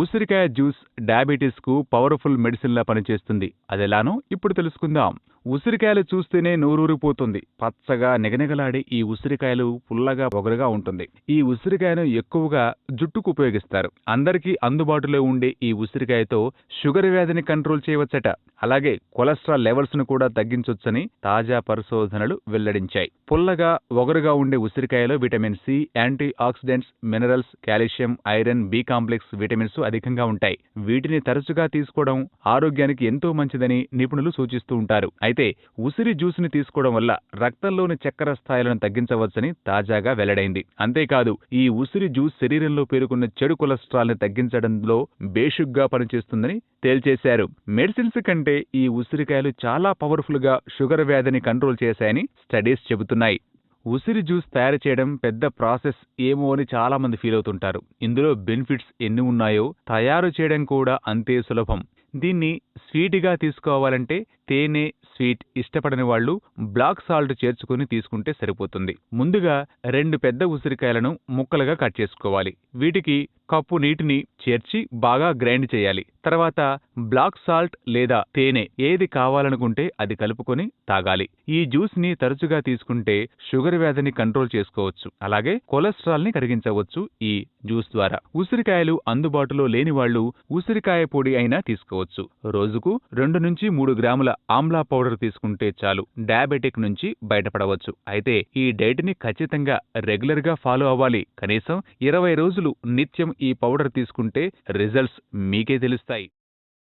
ఉసిరికాయ juice డయాబెటీస్కు powerful మెడిసిన్లా పనిచేస్తుంది. అదెలానో ఇప్పుడు తెలుసుకుందాం. ఉసిరికాయలు చూస్తేనే నోరూరిపోతుంది. పచ్చగా నిగనిగలాడే ఈ ఉసిరికాయలు పుల్లగా పొగరుగా ఉంటుంది. ఈ ఉసిరికాయను ఎక్కువగా జుట్టుకు ఉపయోగిస్తారు. అందరికీ అందుబాటులో ఉండే ఈ ఉసిరికాయతో షుగర్ వ్యాధిని కంట్రోల్ చేయవచ్చట. అలాగే కొలెస్ట్రాల్ లెవెల్స్ను కూడా తగ్గించొచ్చని తాజా పరిశోధనలు వెల్లడించాయి. పుల్లగా ఒగరుగా ఉండే ఉసిరికాయలో vitamin C antioxidants minerals calcium iron B complex vitamins అధికంగా ఉంటాయి. వీటిని తరచుగా తీసుకోవడం ఆరోగ్యానికి ఎంతో మంచిదని నిపుణులు సూచిస్తూ ఉంటారు. అయితే ఉసిరి జ్యూస్ని తీసుకోవడం వల్ల రక్తంలోని చక్కెర స్థాయిలను తగ్గించవచ్చని తాజాగా వెల్లడైంది. అంతేకాదు ఈ ఉసిరి జ్యూస్ శరీరంలో పేరుకున్న చెడు కొలెస్ట్రాల్ని తగ్గించడంలో బేషుగ్గా పనిచేస్తుందని తేల్చేశారు. మెడిసిన్స్ కంటే ఈ ఉసిరికాయలు చాలా పవర్ఫుల్గా షుగర్ వ్యాధిని కంట్రోల్ చేశాయని స్టడీస్ చెబుతున్నాయి. ఉసిరి జ్యూస్ తయారు చేయడం పెద్ద ప్రాసెస్ ఏమో అని చాలా మంది ఫీల్ అవుతుంటారు. ఇందులో బెనిఫిట్స్ ఎన్ని ఉన్నాయో తయారు చేయడం కూడా అంతే సులభం. దీన్ని స్వీట్గా తీసుకోవాలంటే తేనె స్వీట్ ఇష్టపడని వాళ్ళు బ్లాక్ సాల్ట్ చేర్చుకుని తీసుకుంటే సరిపోతుంది. ముందుగా రెండు పెద్ద ఉసిరికాయలను ముక్కలుగా కట్ చేసుకోవాలి. వీటికి కప్పు నీటిని చేర్చి బాగా గ్రైండ్ చేయాలి. తర్వాత బ్లాక్ సాల్ట్ లేదా తేనె ఏది కావాలనుకుంటే అది కలుపుకొని తాగాలి. ఈ జ్యూస్ని తరచుగా తీసుకుంటే షుగర్ వ్యాధిని కంట్రోల్ చేసుకోవచ్చు. అలాగే కొలెస్ట్రాల్ని కరిగించవచ్చు ఈ జ్యూస్ ద్వారా. ఉసిరికాయలు అందుబాటులో లేని వాళ్ళు ఉసిరికాయ పొడి అయినా తీసుకోవచ్చు. రోజుకు రెండు నుంచి మూడు గ్రాముల ఆమ్లా పౌడర్ తీసుకుంటే చాలు. డయాబెటిక్ నుంచి బయటపడవచ్చు. అయితే ఈ డైట్ని ఖచ్చితంగా రెగ్యులర్గా ఫాలో అవ్వాలి. కనీసం ఇరవై రోజులు నిత్యం ఈ పౌడర్ తీసుకుంటే రిజల్ట్స్ మీకే తెలుస్తాయి.